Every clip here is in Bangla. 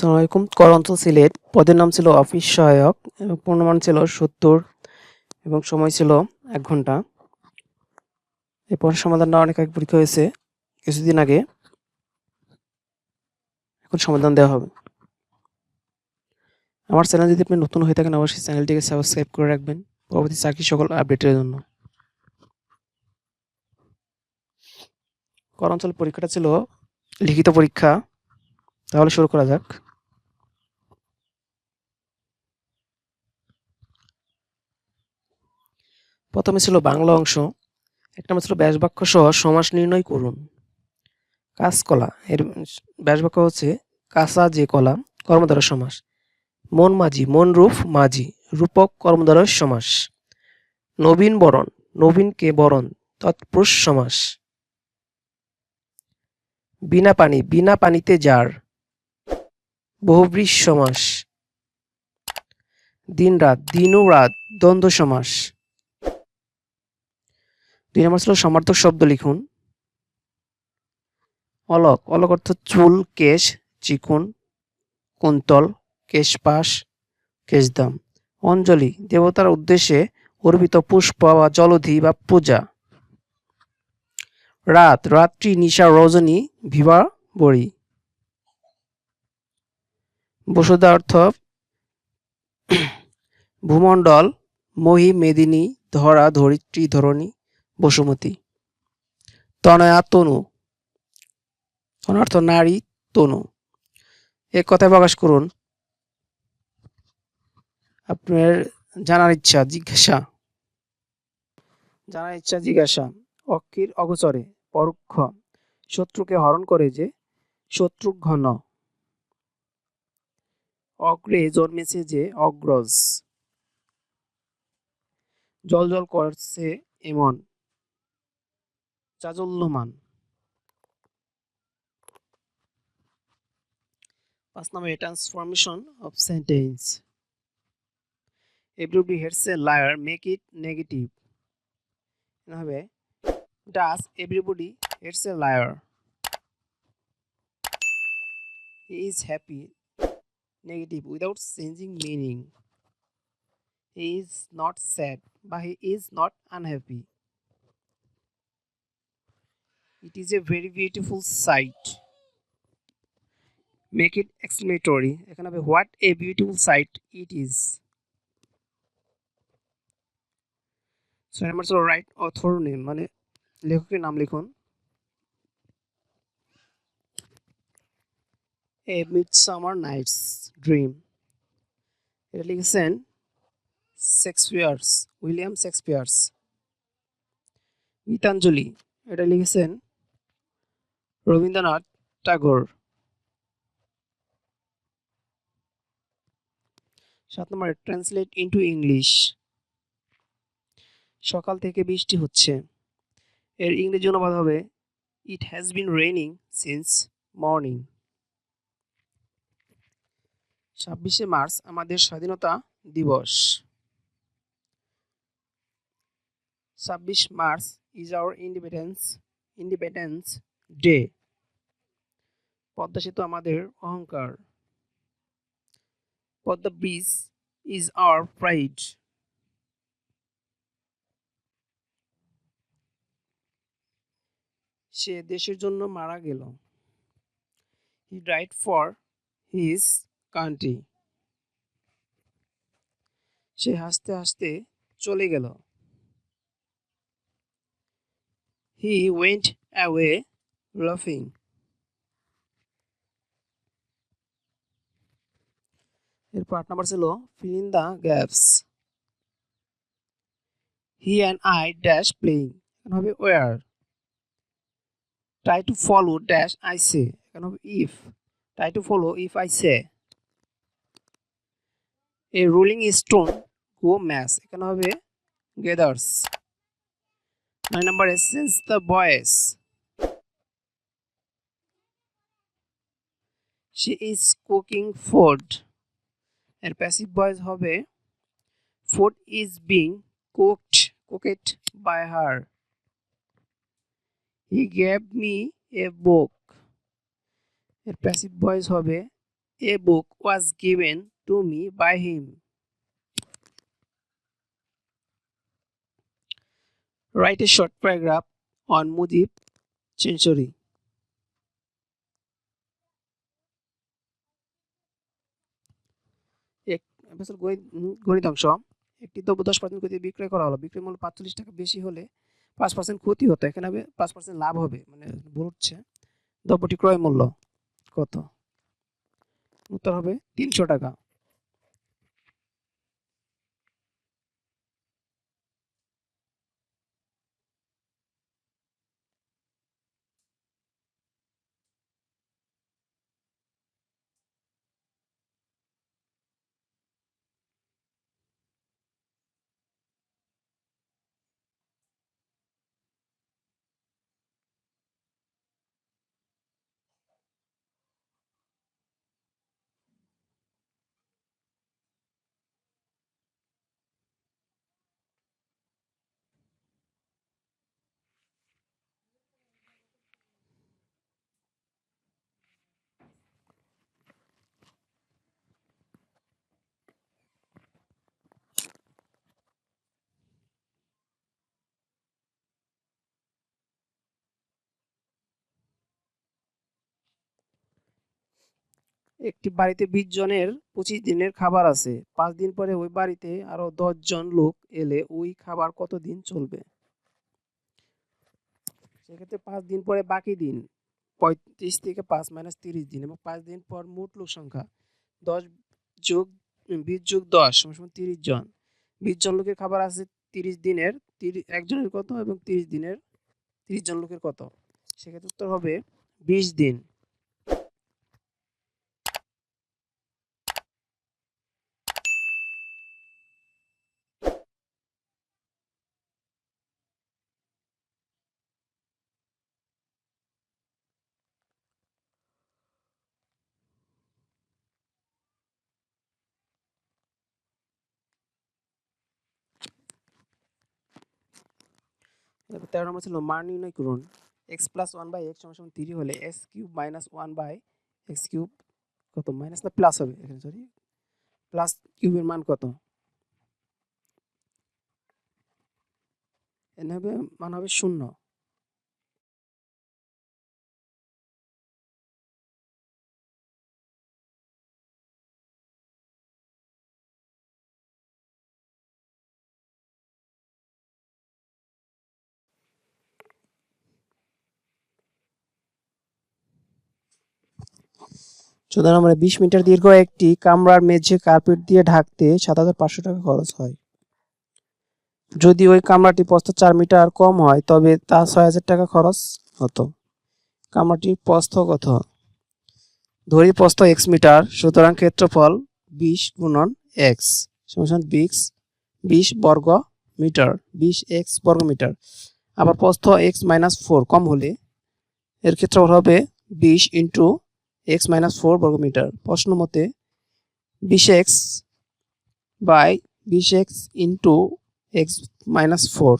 আসসালামু আলাইকুম। সিলেট। পদের নাম ছিল অফিস সহায়ক পূর্ণমান ছিল সত্তর এবং সময় ছিল এক ঘণ্টা। এই পরের সমাধানটা অনেক আগে পরীক্ষা হয়েছে। কিছুদিন আগে এখন সমাধান দেওয়া হবে। আমার চ্যানেল যদি আপনি নতুন হয়ে থাকেন, অবশ্যই চ্যানেলটিকে সাবস্ক্রাইব করে রাখবেন। পরবর্তী চাকরি সকল আপডেটের জন্য। কর অঞ্চল পরীক্ষাটা ছিল লিখিত পরীক্ষা। তাহলে শুরু করা যাক। প্রথমে ছিল বাংলা অংশ এক নম্বর ছিল ব্যাসবাক্য সহ সমাস নির্ণয় করুন। কাঁচকলা এর ব্যাসবাক্য হচ্ছে কাঁচা যে কলা কর্মদ্বারা সমাস। মন মাঝি, মন রূপ মাঝি, রূপক কর্মদ্বারা সমাস। নবীন বরণ, নবীনকে বরণ, তৎপুরুষ সমাস। বিনা পানি, বিনা পানিতে যার বহুব্রীশ সমাস। দিন রাত দিন রাত, দ্বন্দ্ব সমাস। দুই নম্বর ছিল সমার্থক শব্দ লিখুন। অলক অলক অর্থ চুল, কেশ, চিকুন, কুন্তল, কেশপাশ, কেশদাম। অঞ্জলি, দেবতার উদ্দেশ্যে অর্পিত পুষ্প বা জলধি বা পূজা। রাত, রাত্রি, নিশা, রজনী ভিবা বড়ি। বসুধা অর্থ ভূমণ্ডল, মহি, মেদিনী, ধরা, ধরিত্রী, ধরণী। বসুমতী। তনয়া তনু। অর্থ নারী তনু। এক কথায় প্রকাশ করুন। আপনার জানার ইচ্ছা, জিজ্ঞাসা। জানার ইচ্ছা, জিজ্ঞাসা। অক্ষির অগোচরে পরোক্ষ। শত্রুকে হরণ করে যে শত্রু ঘন। অগ্রে জন্মেছে যে অগ্রজ। জল জল করছে এমন। চাজল্যমান পাঁচ নম্বরে transformation of sentence everybody hates a liar make it negative হবে does everybody hates a liar he is happy negative without changing meaning. He is not sad, but he is not unhappy. It is a very beautiful sight. Make it exclamatory. এখানে হবে what a beautiful sight it is. So number হলো right author name মানে লেখকের নাম লিখুন এ মিডসামার নাইটস ড্রিম এটা লিখেছেন শেক্সপিয়ার্স উইলিয়াম শেক্সপিয়ার্স গীতাঞ্জলি এটা লিখেছেন রবীন্দ্রনাথ টাগোর সাত নম্বর ট্রান্সলেট ইন্টু ইংলিশ সকাল থেকে বৃষ্টি হচ্ছে। এর ইংরেজি অনুবাদ হবে it has been raining since morning ছাব্বিশে মার্চ আমাদের স্বাধীনতা দিবস। ছাব্বিশ March is our independence independence day Padma সেতু আমাদের অহংকার। Padma bridge is our pride সে দেশের জন্য মারা গেল। He died for his country সে হাসতে হাসতে চলে গেল। হি ওয়েন্ট অ্যাওয়ে লাফিং এরপর আট নাম্বার ছিল fill in the gaps he and I dash playing এখানে হবে were try to follow dash I say এখানে হবে if try to follow if I say a rolling stone go moss এখানে হবে গেদার্স নয় নম্বরে sense the voice she is cooking food এর প্যাসিভ ভয়েস হবে food is being cooked cooked by her he gave me a book এর প্যাসিভ ভয়েস হবে A book was given to me by him. Write a short paragraph on Mujib century. এক গণিত অংশ। একটি দ্রব্য দশ পার্সেন্ট ক্ষতি বিক্রয় করা হলো। বিক্রয় মূল্য পাঁচচল্লিশ টাকা বেশি হলে পাঁচ পার্সেন্ট ক্ষতি হতো। এখানে হবে পাঁচ পার্সেন্ট লাভ হবে মানে ভুল হচ্ছে। দ্রব্যটি ক্রয় মূল্য কত? উত্তর হবে তিনশো টাকা। একটি বাড়িতে বিশ জনের পঁচিশ দিনের খাবার আছে। পাঁচ দিন পরে ওই বাড়িতে আরও দশ জন লোক এলে ওই খাবার কতদিন চলবে? সেক্ষেত্রে পাঁচ দিন পরে বাকি দিন, পঁয়ত্রিশ থেকে পাঁচ মাইনাস তিরিশ দিন এবং পাঁচ দিন পর মোট লোক সংখ্যা দশ যোগ, বিশ যোগ দশ সমান তিরিশ জন। বিশ জন লোকের খাবার আছে তিরিশ দিনের তিরিশ একজনের কত এবং তিরিশ দিনের, তিরিশ জন লোকের কত? সেক্ষেত্রে উত্তর হবে বিশ দিন। তারপর তেরো নম্বর ছিল মান নির্ণয় করুন। X plus one by X সমান থ্রি হলে X cube minus one by X cube কত? মাইনাস না প্লাস হবে? এখানে সরি প্লাস কিউবের মান কত? এখানে হবে, মান হবে শূন্য। চোদ্দ নম্বরে বিশ মিটার দীর্ঘ একটি কামরার মেঝে কার্পেট দিয়ে ঢাকতে সাত হাজার পাঁচশো টাকা খরচ হয়। যদি ওই কামরাটি প্রস্থ চার মিটার কম হয়, তবে তা ছয় হাজার টাকা খরচ হতো। কামরাটির প্রস্থ কত? ধরি প্রস্থ এক্স মিটার, সুতরাং ক্ষেত্রফল বিশ গুণন এক্স সমান বিশ বিশ বর্গ মিটার, বিশ এক্স বর্গ মিটার। আবার প্রস্থ এক্স মাইনাস ফোর কম হলে এর ক্ষেত্রফল হবে বিশ ইন্টু এক্স মাইনাস ফোর বর্গমিটার। প্রশ্ন মতে, বিশ এক্স বাই বিশ x into x minus four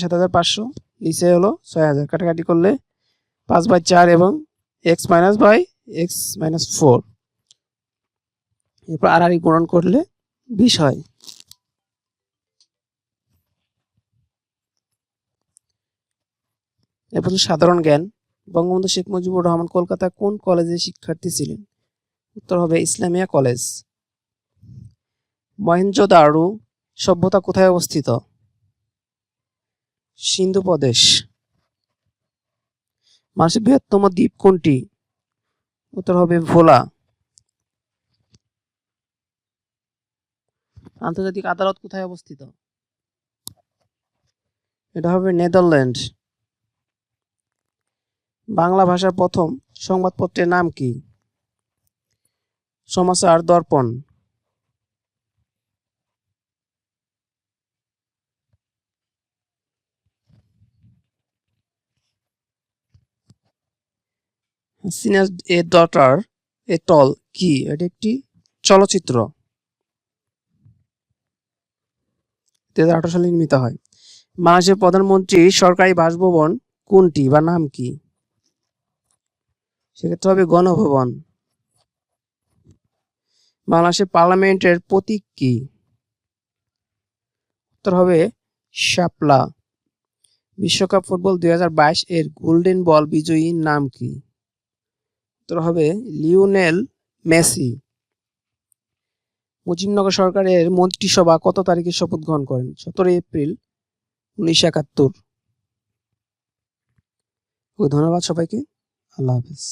সাত হাজার পাঁচশো, নিচে হলো ছয় হাজার। কাটাকাটি করলে পাঁচ বাই চার এবং x minus by x minus four এরপর আর গুণন করলে বিশ হয়। এরপর সাধারণ জ্ঞান। বঙ্গবন্ধু শেখ মুজিবুর রহমান কলকাতার কোন কলেজে শিক্ষার্থী ছিলেন? উত্তর হবে ইসলামিয়া কলেজ। মহেঞ্জোদারো সভ্যতা কোথায় অবস্থিত? সিন্ধু প্রদেশ। মানুষের বৃহত্তম দ্বীপ কোনটি? উত্তর হবে ভোলা। আন্তর্জাতিক আদালত কোথায় অবস্থিত? এটা হবে নেদারল্যান্ড। বাংলা ভাষার প্রথম সংবাদপত্রের নাম কি? সমাচার দর্পণ। এ ডটার এ টল কি? এটি একটি চলচ্চিত্র। দু হাজার আঠারো সালে নির্মিত হয়। বাংলাদেশের প্রধানমন্ত্রী সরকারি বাসভবন কোনটি বা নাম কি? সেক্ষেত্রে হবে গণভবন। বাংলাদেশের পার্লামেন্টের প্রতীক কি? উত্তর হবে শাপলা। বিশ্বকাপ ফুটবল দুই হাজার বাইশ এর গোল্ডেন বল বিজয়ীর নাম কি? উত্তর হবে লিওনেল মেসি। মুজিবনগর সরকারের মন্ত্রিসভা কত তারিখে শপথ গ্রহণ করেন? সতেরোই এপ্রিল উনিশশো একাত্তর। ধন্যবাদ সবাইকে। আল্লাহ হাফিজ।